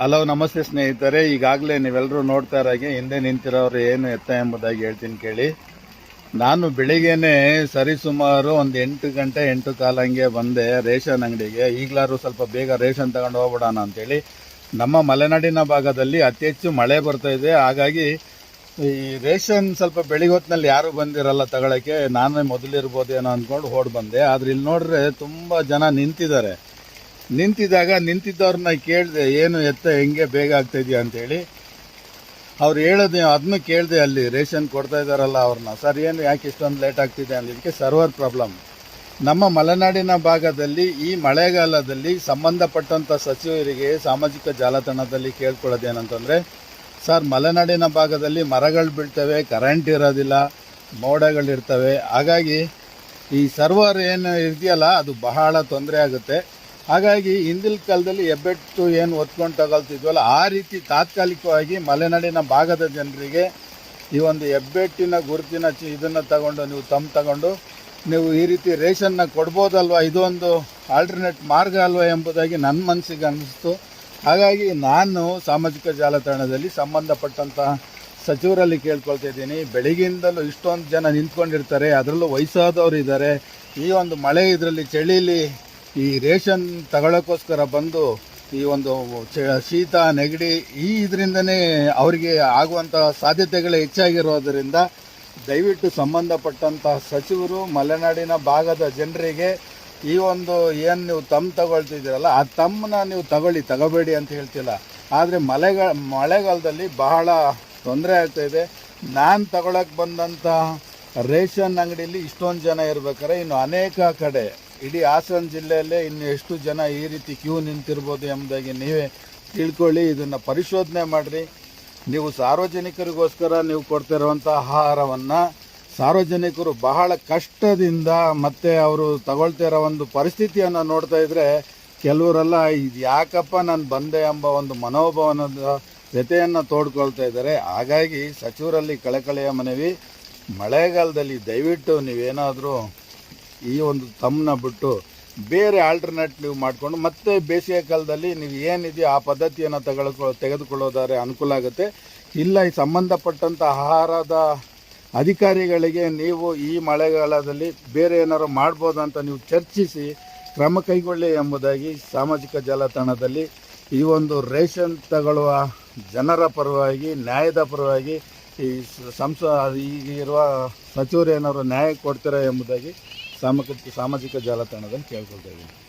Hello, ನಮಸ್ತೆ ಸ್ನೇಹಿತರೆ. ಈಗಾಗಲೇ ನೀವೆಲ್ಲರೂ ನೋಡ್ತಾ ಇರಾಗೆ ಹಿಂದೆ ನಿಂತಿರೋರು ಏನು ಎತ್ತ ಎಂಬುದಾಗಿ ಹೇಳ್ತೀನಿ ಕೇಳಿ. ನಾನು ಬೆಳಿಗ್ಗೆನೆ ಸರಿಸುಮಾರು ಒಂದು ಎಂಟು ಗಂಟೆ, ಎಂಟು ಕಾಲಂಗೆ ಬಂದೆ ರೇಷನ್ ಅಂಗಡಿಗೆ. ಈಗಲಾರು ಸ್ವಲ್ಪ ಬೇಗ ರೇಷನ್ ತಗೊಂಡು ಹೋಗ್ಬಿಡೋಣ ಅಂತೇಳಿ. ನಮ್ಮ ಮಲೆನಾಡಿನ ಭಾಗದಲ್ಲಿ ಅತಿ ಹೆಚ್ಚು ಮಳೆ ಬರ್ತಾ ಇದೆ. ಹಾಗಾಗಿ ಈ ರೇಷನ್ ಸ್ವಲ್ಪ ಬೆಳಿಗ್ಗೆ ಹೊತ್ತಿನಲ್ಲಿ ಯಾರು ಬಂದಿರಲ್ಲ ತಗೊಳ್ಳೋಕ್ಕೆ ನಾನೇ ಮೊದಲಿರ್ಬೋದೇನೋ ಅಂದ್ಕೊಂಡು ಹೊಡ್ ಬಂದೆ. ಆದ್ರೆ ಇಲ್ಲಿ ನೋಡ್ರೆ ತುಂಬಾ ಜನ ನಿಂತಿದ್ದಾರೆ. ನಿಂತಿದ್ದಾಗ ನಿಂತಿದ್ದವ್ರನ್ನ ಕೇಳಿದೆ, ಏನು ಎತ್ತ, ಹೆಂಗೆ ಬೇಗ ಆಗ್ತಾ ಇದೆಯಾ? ಅಂತೇಳಿ ಅವ್ರು ಹೇಳೋದು ಅದನ್ನು ಕೇಳಿದೆ ಅಲ್ಲಿ, ರೇಷನ್ ಕೊಡ್ತಾ ಇದ್ದಾರಲ್ಲ ಅವ್ರನ್ನ. ಸರ್, ಏನು ಯಾಕೆ ಇಷ್ಟೊಂದು ಲೇಟ್ ಆಗ್ತಿದೆ? ಅಂದಿದ್ದಕ್ಕೆ ಸರ್ವರ್ ಪ್ರಾಬ್ಲಮ್. ನಮ್ಮ ಮಲೆನಾಡಿನ ಭಾಗದಲ್ಲಿ, ಈ ಮಳೆಗಾಲದಲ್ಲಿ ಸಂಬಂಧಪಟ್ಟಂಥ ಸಚಿವರಿಗೆ ಸಾಮಾಜಿಕ ಜಾಲತಾಣದಲ್ಲಿ ಕೇಳ್ಕೊಳ್ಳೋದೇನಂತಂದರೆ, ಸರ್, ಮಲೆನಾಡಿನ ಭಾಗದಲ್ಲಿ ಮರಗಳು ಬೀಳ್ತವೆ, ಕರೆಂಟ್ ಇರೋದಿಲ್ಲ, ಮೋಡಗಳಿರ್ತವೆ. ಹಾಗಾಗಿ ಈ ಸರ್ವರ್ ಏನು ಇದೆಯಲ್ಲ ಅದು ಬಹಳ ತೊಂದರೆ ಆಗುತ್ತೆ. ಹಾಗಾಗಿ ಹಿಂದಿನ ಕಾಲದಲ್ಲಿ ಹೆಬ್ಬೆಟ್ಟು ಏನು ಒತ್ಕೊಂಡು ತಗೊಳ್ತಿದ್ವಲ್ಲ, ಆ ರೀತಿ ತಾತ್ಕಾಲಿಕವಾಗಿ ಮಲೆನಾಡಿನ ಭಾಗದ ಜನರಿಗೆ ಈ ಒಂದು ಹೆಬ್ಬೆಟ್ಟಿನ ಗುರುತಿನ ಚಿ ಇದನ್ನು ತಗೊಂಡು, ನೀವು ತಮ್ಮ ತಗೊಂಡು, ನೀವು ಈ ರೀತಿ ರೇಷನ್ನ ಕೊಡ್ಬೋದಲ್ವ? ಇದೊಂದು ಆಲ್ಟರ್ನೇಟ್ ಮಾರ್ಗ ಅಲ್ವಾ ಎಂಬುದಾಗಿ ನನ್ನ ಮನಸ್ಸಿಗೆ ಅನ್ನಿಸ್ತು. ಹಾಗಾಗಿ ನಾನು ಸಾಮಾಜಿಕ ಜಾಲತಾಣದಲ್ಲಿ ಸಂಬಂಧಪಟ್ಟಂತಹ ಸಚಿವರಲ್ಲಿ ಕೇಳ್ಕೊಳ್ತಾ ಇದ್ದೀನಿ. ಬೆಳಿಗ್ಗೆಯಿಂದಲೂ ಇಷ್ಟೊಂದು ಜನ ನಿಂತ್ಕೊಂಡಿರ್ತಾರೆ. ಅದರಲ್ಲೂ ವಯಸ್ಸಾದವರು ಇದ್ದಾರೆ ಈ ಒಂದು ಮಳೆ ಇದರಲ್ಲಿ ಚಳಿಲಿ ಈ ರೇಷನ್ ತಗೊಳ್ಳೋಕ್ಕೋಸ್ಕರ ಬಂದು ಈ ಒಂದು ಶೀತ, ನೆಗಡಿ ಈ ಇದರಿಂದನೇ ಅವರಿಗೆ ಆಗುವಂಥ ಸಾಧ್ಯತೆಗಳು ಹೆಚ್ಚಾಗಿರೋದರಿಂದ ದಯವಿಟ್ಟು ಸಂಬಂಧಪಟ್ಟಂತಹ ಸಚಿವರು, ಮಲೆನಾಡಿನ ಭಾಗದ ಜನರಿಗೆ ಈ ಒಂದು ಏನು ನೀವು ತಮ್ಮ ತಗೊಳ್ತಿದ್ದೀರಲ್ಲ, ಆ ತಮ್ಮನ್ನ ನೀವು ತಗೊಳ್ಳಿ, ತಗೋಬೇಡಿ ಅಂತ ಹೇಳ್ತಿಲ್ಲ. ಆದರೆ ಮಳೆಗ ಮಳೆಗಾಲದಲ್ಲಿ ಬಹಳ ತೊಂದರೆ ಆಗ್ತಾ ಇದೆ. ನಾನು ತಗೊಳಕ್ಕೆ ಬಂದಂಥ ರೇಷನ್ ಅಂಗಡಿಯಲ್ಲಿ ಇಷ್ಟೊಂದು ಜನ ಇರ್ಬೇಕಾದ್ರೆ ಇನ್ನು ಅನೇಕ ಕಡೆ ಇಡೀ ಹಾಸನ ಜಿಲ್ಲೆಯಲ್ಲೇ ಇನ್ನು ಎಷ್ಟು ಜನ ಈ ರೀತಿ ಕ್ಯೂ ನಿಂತಿರ್ಬೋದು ಎಂಬುದಾಗಿ ನೀವೇ ತಿಳ್ಕೊಳ್ಳಿ, ಇದನ್ನು ಪರಿಶೋಧನೆ ಮಾಡಿರಿ. ನೀವು ಸಾರ್ವಜನಿಕರಿಗೋಸ್ಕರ ನೀವು ಕೊಡ್ತಿರುವಂಥ ಆಹಾರವನ್ನು ಸಾರ್ವಜನಿಕರು ಬಹಳ ಕಷ್ಟದಿಂದ ಮತ್ತೆ ಅವರು ತಗೊಳ್ತಾ ಇರೋ ಒಂದು ಪರಿಸ್ಥಿತಿಯನ್ನು ನೋಡ್ತಾ ಇದ್ರೆ ಕೆಲವರೆಲ್ಲ, ಇದು ಯಾಕಪ್ಪ ನಾನು ಬಂದೆ ಎಂಬ ಒಂದು ಮನೋಭಾವನದ ವ್ಯತೆಯನ್ನು ತೋಡ್ಕೊಳ್ತಾ ಇದ್ದಾರೆ. ಹಾಗಾಗಿ ಸಚಿವರಲ್ಲಿ ಕಳಕಳೆಯ ಮನವಿ, ಮಳೆಗಾಲದಲ್ಲಿ ದಯವಿಟ್ಟು ನೀವೇನಾದರೂ ಈ ಒಂದು ತಮ್ಮನ್ನ ಬಿಟ್ಟು ಬೇರೆ ಆಲ್ಟರ್ನೇಟಿವ್ ಮಾಡಿಕೊಂಡು ಮತ್ತೆ ಬೇಸಿಗೆ ಕಾಲದಲ್ಲಿ ನೀವು ಏನಿದೆಯೋ ಆ ಪದ್ಧತಿಯನ್ನು ತಗೊಳ್ಕೊ, ತೆಗೆದುಕೊಳ್ಳೋದಾದ್ರೆ ಅನುಕೂಲ ಆಗುತ್ತೆ. ಇಲ್ಲ, ಈ ಸಂಬಂಧಪಟ್ಟಂಥ ಆಹಾರದ ಅಧಿಕಾರಿಗಳಿಗೆ ನೀವು ಈ ಮಳೆಗಾಲದಲ್ಲಿ ಬೇರೆ ಏನಾರು ಮಾಡ್ಬೋದಂತ ನೀವು ಚರ್ಚಿಸಿ ಕ್ರಮ ಕೈಗೊಳ್ಳಿ ಎಂಬುದಾಗಿ ಸಾಮಾಜಿಕ ಜಾಲತಾಣದಲ್ಲಿ ಈ ಒಂದು ರೇಷನ್ ತಗೊಳ್ಳುವ ಜನರ ಪರವಾಗಿ, ನ್ಯಾಯದ ಪರವಾಗಿ ಈ ಸಂಸ ಈಗಿರುವ ಸಚಿವರು ಏನಾದ್ರು ನ್ಯಾಯ ಕೊಡ್ತೀರಾ ಎಂಬುದಾಗಿ ಸಾಮಾಜಿಕ ಸಾಮಾಜಿಕ ಜಾಲತಾಣದಲ್ಲಿ ಕೇಳ್ಕೊಳ್ತಾ ಇದ್ದೀನಿ.